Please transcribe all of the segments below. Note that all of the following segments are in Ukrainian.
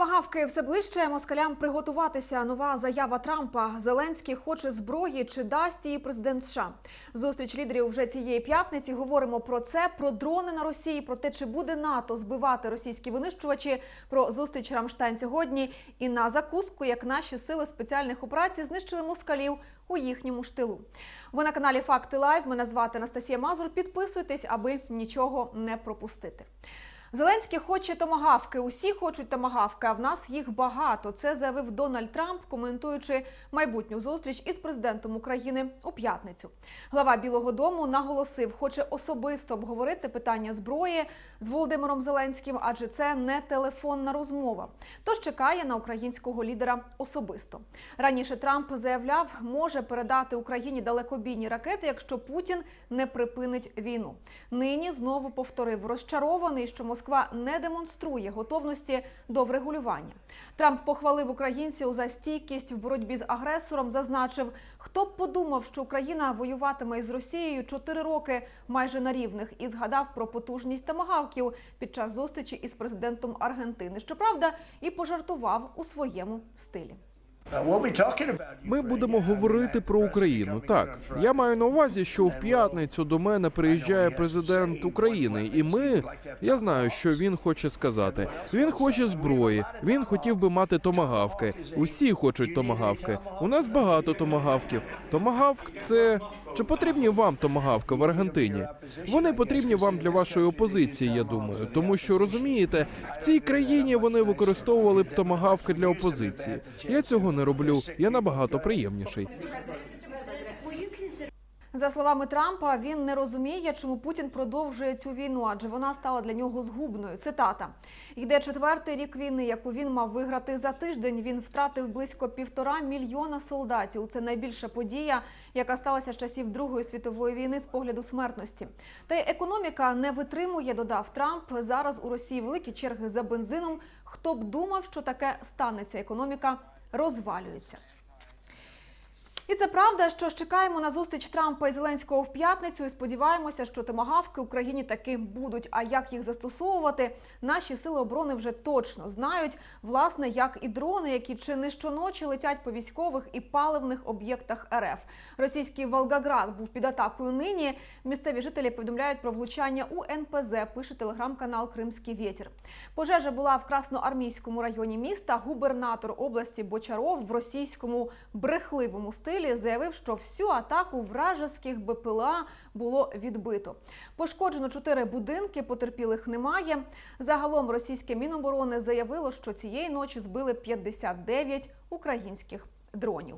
Томагавки все ближче москалям приготуватися. Нова заява Трампа. Зеленський хоче зброї чи дасть її президент США. Зустріч лідерів вже цієї п'ятниці. Говоримо про це, про дрони на Росії, про те, чи буде НАТО збивати російські винищувачі. Про зустріч Рамштайн сьогодні і на закуску, як наші сили спеціальних операцій знищили москалів у їхньому ж тилу. Ви на каналі Факти Лайв. Мене звати Анастасія Мазур. Підписуйтесь, аби нічого не пропустити. Зеленський хоче томагавки. Усі хочуть томагавки, а в нас їх багато. Це заявив Дональд Трамп, коментуючи майбутню зустріч із президентом України у п'ятницю. Глава Білого Дому наголосив, хоче особисто обговорити питання зброї з Володимиром Зеленським, адже це не телефонна розмова. Тож чекає на українського лідера особисто. Раніше Трамп заявляв, може передати Україні далекобійні ракети, якщо Путін не припинить війну. Нині знову повторив розчарований, що Москва не демонструє готовності до врегулювання. Трамп похвалив українців за стійкість в боротьбі з агресором. Зазначив, хто б подумав, що Україна воюватиме із Росією чотири роки майже на рівних, і згадав про потужність тамагавків під час зустрічі із президентом Аргентини. Щоправда, і пожартував у своєму стилі. Ми будемо говорити про Україну. Так я маю на увазі, що в п'ятницю до мене приїжджає президент України, і ми я знаю, що він хоче сказати. Він хоче зброї. Він хотів би мати томагавки. Усі хочуть томагавки. У нас багато томагавків. Томагавк це чи потрібні вам томагавки в Аргентині? Вони потрібні вам для вашої опозиції. Я думаю, тому що розумієте, в цій країні вони використовували б томагавки для опозиції. Я цього не роблю. Я набагато приємніший. За словами Трампа, він не розуміє, чому Путін продовжує цю війну, адже вона стала для нього згубною. Цитата: йде четвертий рік війни, яку він мав виграти за тиждень. Він втратив близько півтора мільйона солдатів. Це найбільша подія, яка сталася з часів Другої світової війни з погляду смертності. Та й економіка не витримує, додав Трамп. Зараз у Росії великі черги за бензином. Хто б думав, що таке станеться? Економіка розвалюється. І це правда, що чекаємо на зустріч Трампа і Зеленського в п'ятницю. І сподіваємося, що томагавки Україні таки будуть. А як їх застосовувати, наші сили оборони вже точно знають. Власне, як і дрони, які чи не щоночі летять по військових і паливних об'єктах РФ. Російський Волгоград був під атакою нині. Місцеві жителі повідомляють про влучання у НПЗ. Пише телеграм-канал Кримський Вєтір. Пожежа була в Красноармійському районі міста. Губернатор області Бочаров в російському брехливому стилі заявив, що всю атаку вражеських БПЛА було відбито. Пошкоджено чотири будинки, потерпілих немає. Загалом російське міноборони заявило, що цієї ночі збили 59 українських дронів.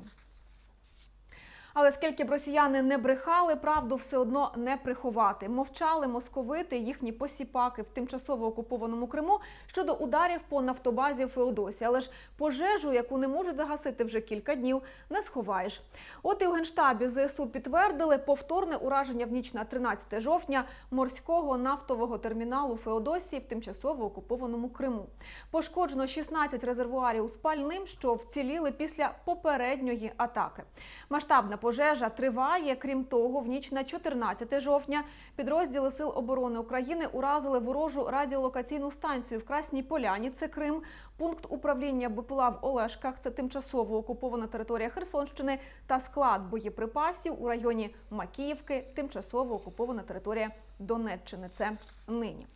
Але скільки б росіяни не брехали, правду все одно не приховати. Мовчали московити, їхні посіпаки в тимчасово окупованому Криму щодо ударів по нафтобазі в Феодосі. Але ж пожежу, яку не можуть загасити вже кілька днів, не сховаєш. От і у генштабі ЗСУ підтвердили повторне ураження в ніч на 13 жовтня морського нафтового терміналу Феодосії в тимчасово окупованому Криму. Пошкоджено 16 резервуарів з пальним, що вціліли після попередньої атаки. Масштабна пожежа триває. Крім того, в ніч на 14 жовтня підрозділи Сил оборони України уразили ворожу радіолокаційну станцію в Красній Поляні. Це Крим, пункт управління БПЛА в Олешках. Це тимчасово окупована територія Херсонщини та склад боєприпасів у районі Макіївки. Тимчасово окупована територія Донеччини. Це нині.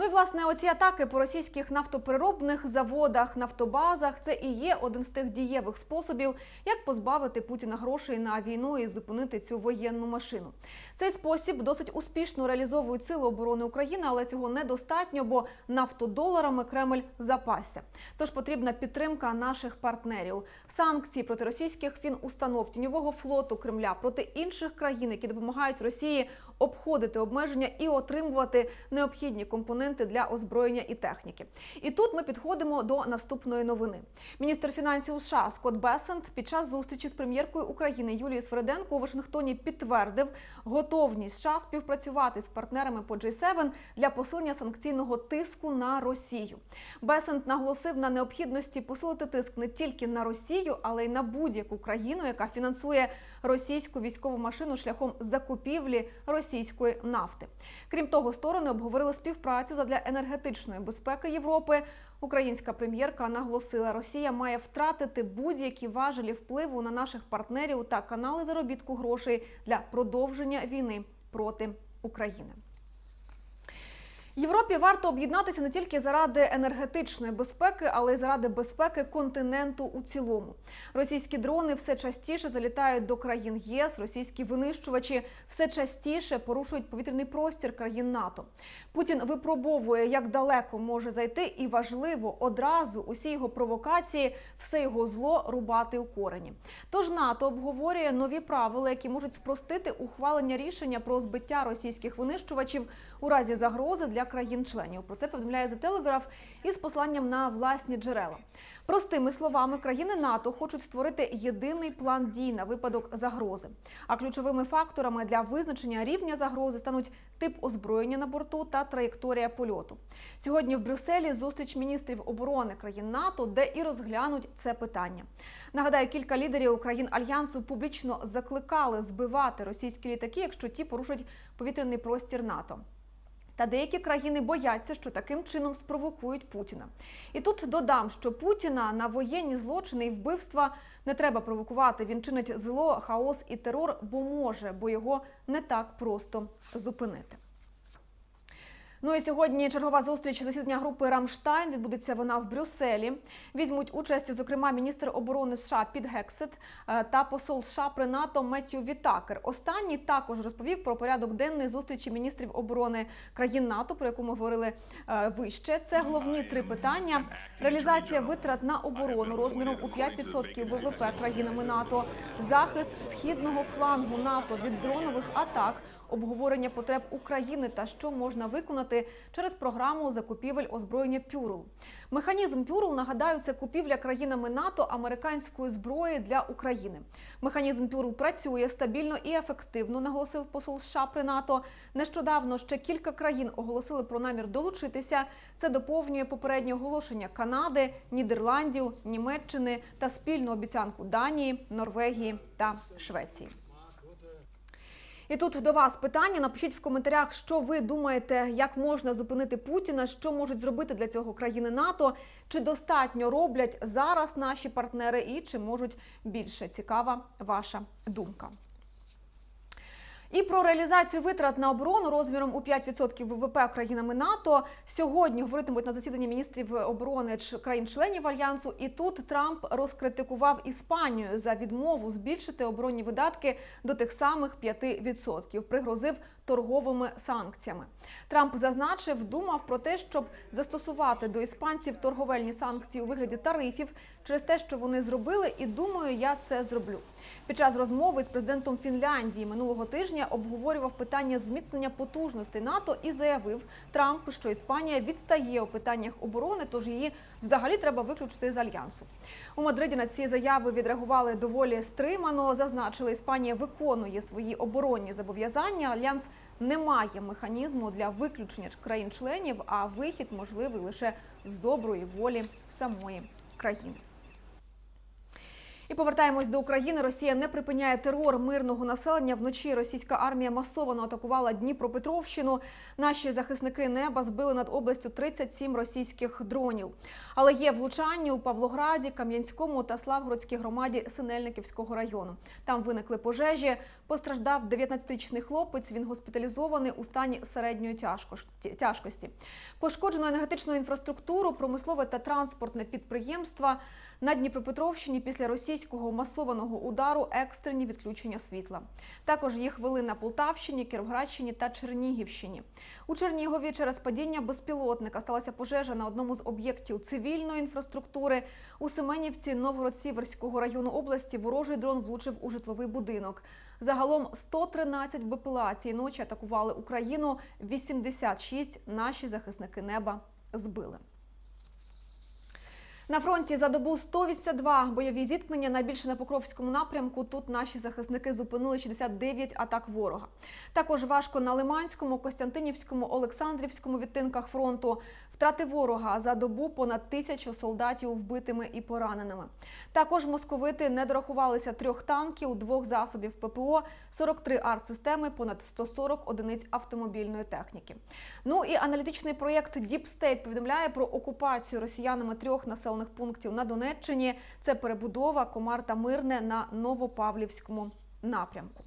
Ну і власне оці атаки по російських нафтопереробних заводах, нафтобазах це і є один з тих дієвих способів, як позбавити Путіна грошей на війну і зупинити цю воєнну машину. Цей спосіб досить успішно реалізовують сили оборони України, але цього недостатньо, бо нафтодоларами Кремль запасся. Тож потрібна підтримка наших партнерів. Санкції проти російських фінустанов тіньового флоту Кремля проти інших країн, які допомагають Росії обходити обмеження і отримувати необхідні компоненти для озброєння і техніки. І тут ми підходимо до наступної новини. Міністр фінансів США Скотт Бесент під час зустрічі з прем'єркою України Юлією Свериденко у Вашингтоні підтвердив готовність США співпрацювати з партнерами по G7 для посилення санкційного тиску на Росію. Бесент наголосив на необхідності посилити тиск не тільки на Росію, але й на будь-яку країну, яка фінансує російську військову машину шляхом закупівлі російської нафти. Крім того, сторони обговорили співпрацю задля енергетичної безпеки Європи. Українська прем'єрка наголосила, Росія має втратити будь-які важелі впливу на наших партнерів та канали заробітку грошей для продовження війни проти України. Європі варто об'єднатися не тільки заради енергетичної безпеки, але й заради безпеки континенту у цілому. Російські дрони все частіше залітають до країн ЄС. Російські винищувачі все частіше порушують повітряний простір країн НАТО. Путін випробовує, як далеко може зайти, і важливо одразу усі його провокації, все його зло рубати у корені. Тож НАТО обговорює нові правила, які можуть спростити ухвалення рішення про збиття російських винищувачів у разі загрози для країн-членів. Про це повідомляє The Telegraph із посланням на власні джерела. Простими словами, країни НАТО хочуть створити єдиний план дій на випадок загрози. А ключовими факторами для визначення рівня загрози стануть тип озброєння на борту та траєкторія польоту. Сьогодні в Брюсселі зустріч міністрів оборони країн НАТО, де і розглянуть це питання. Нагадаю, кілька лідерів країн альянсу публічно закликали збивати російські літаки, якщо ті порушать повітряний простір НАТО. Та деякі країни бояться, що таким чином спровокують Путіна. І тут додам, що Путіна на воєнні злочини і вбивства не треба провокувати. Він чинить зло, хаос і терор, бо може, бо його не так просто зупинити. Ну і сьогодні чергова зустріч засідання групи Рамштайн відбудеться вона в Брюсселі. Візьмуть участь, зокрема, міністр оборони США Піт Гексет е, та посол США при НАТО Меттью Вітакер. Останній також розповів про порядок денний зустрічі міністрів оборони країн НАТО, про яку ми говорили е, вище. Це головні три питання: реалізація витрат на оборону розміром у 5% ВВП країнами НАТО, захист східного флангу НАТО від дронових атак обговорення потреб України та що можна виконати через програму закупівель озброєння Пюрл. Механізм Пюрл, нагадаю, це купівля країнами НАТО американської зброї для України. Механізм Пюрл працює стабільно і ефективно, наголосив посол США при НАТО. Нещодавно ще кілька країн оголосили про намір долучитися. Це доповнює попереднє оголошення Канади, Нідерландів, Німеччини та спільну обіцянку Данії, Норвегії та Швеції. І тут до вас питання. Напишіть в коментарях, що ви думаєте, як можна зупинити Путіна, що можуть зробити для цього країни НАТО, чи достатньо роблять зараз наші партнери, і чи можуть більше цікава ваша думка. І про реалізацію витрат на оборону розміром у 5% ВВП країнами НАТО сьогодні говоритимуть на засіданні міністрів оборони країн-членів альянсу. І тут Трамп розкритикував Іспанію за відмову збільшити оборонні видатки до тих самих 5%. Пригрозив торговими санкціями. Трамп зазначив, думав про те, щоб застосувати до іспанців торговельні санкції у вигляді тарифів через те, що вони зробили, і думаю, я це зроблю. Під час розмови з президентом Фінляндії минулого тижня обговорював питання зміцнення потужностей НАТО і заявив Трамп, що Іспанія відстає у питаннях оборони, тож її взагалі треба виключити з альянсу. У Мадриді на ці заяви відреагували доволі стримано. Зазначили, Іспанія виконує свої оборонні зобов'язання. Альянс не має механізму для виключення країн-членів, а вихід можливий лише з доброї волі самої країни. І повертаємось до України. Росія не припиняє терор мирного населення. Вночі російська армія масово атакувала Дніпропетровщину. Наші захисники неба збили над областю 37 російських дронів. Але є влучання у Павлограді, Кам'янському та Славгородській громаді Синельниківського району. Там виникли пожежі. Постраждав 19-річний хлопець. Він госпіталізований у стані середньої тяжкості-. Пошкоджено енергетичну інфраструктуру, промислове та транспортне підприємства. На Дніпропетровщині після російського масованого удару екстрені відключення світла. Також їх вели на Полтавщині, Кіровоградщині та Чернігівщині. У Чернігові через падіння безпілотника сталася пожежа на одному з об'єктів цивільної інфраструктури. У Семенівці Новгород-Сіверського району області ворожий дрон влучив у житловий будинок. Загалом 113 БПЛА цієї ночі атакували Україну. 86 наші захисники неба збили. На фронті за добу 182 бойові зіткнення. Найбільше на Покровському напрямку. Тут наші захисники зупинили 69 атак ворога. Також важко на Лиманському, Костянтинівському, Олександрівському відтинках фронту. Втрати ворога за добу понад тисячу солдатів вбитими і пораненими. Також московити не дорахувалися трьох танків, двох засобів ППО, 43 артсистеми, понад 140 одиниць автомобільної техніки. Ну і аналітичний проєкт State повідомляє про окупацію росіянами трьох населених пунктів на Донеччині. Це перебудова Комар та Мирне на Новопавлівському напрямку.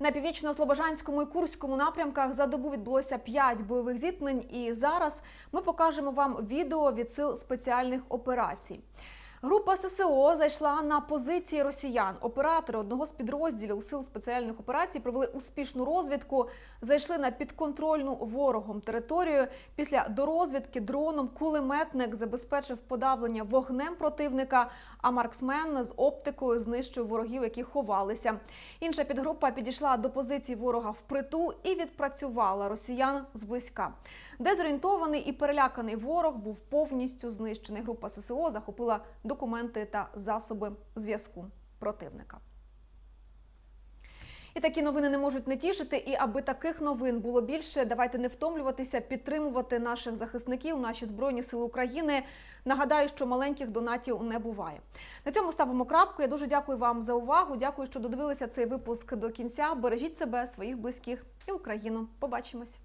На північно-слобожанському і курському напрямках за добу відбулося 5 бойових зіткнень. І зараз ми покажемо вам відео від сил спеціальних операцій. Група ССО зайшла на позиції росіян. Оператори одного з підрозділів сил спеціальних операцій провели успішну розвідку, зайшли на підконтрольну ворогом територію. Після дорозвідки дроном кулеметник забезпечив подавлення вогнем противника. А марксмен з оптикою знищив ворогів, які ховалися. Інша підгрупа підійшла до позиції ворога впритул і відпрацювала росіян зблизька. Дезорієнтований і переляканий ворог був повністю знищений. Група ССО захопила документи та засоби зв'язку противника. І такі новини не можуть не тішити. І аби таких новин було більше, давайте не втомлюватися, підтримувати наших захисників, наші збройні сили України. Нагадаю, що маленьких донатів не буває. На цьому ставимо крапку. Я дуже дякую вам за увагу. Дякую, що додивилися цей випуск до кінця. Бережіть себе, своїх близьких і Україну. Побачимось.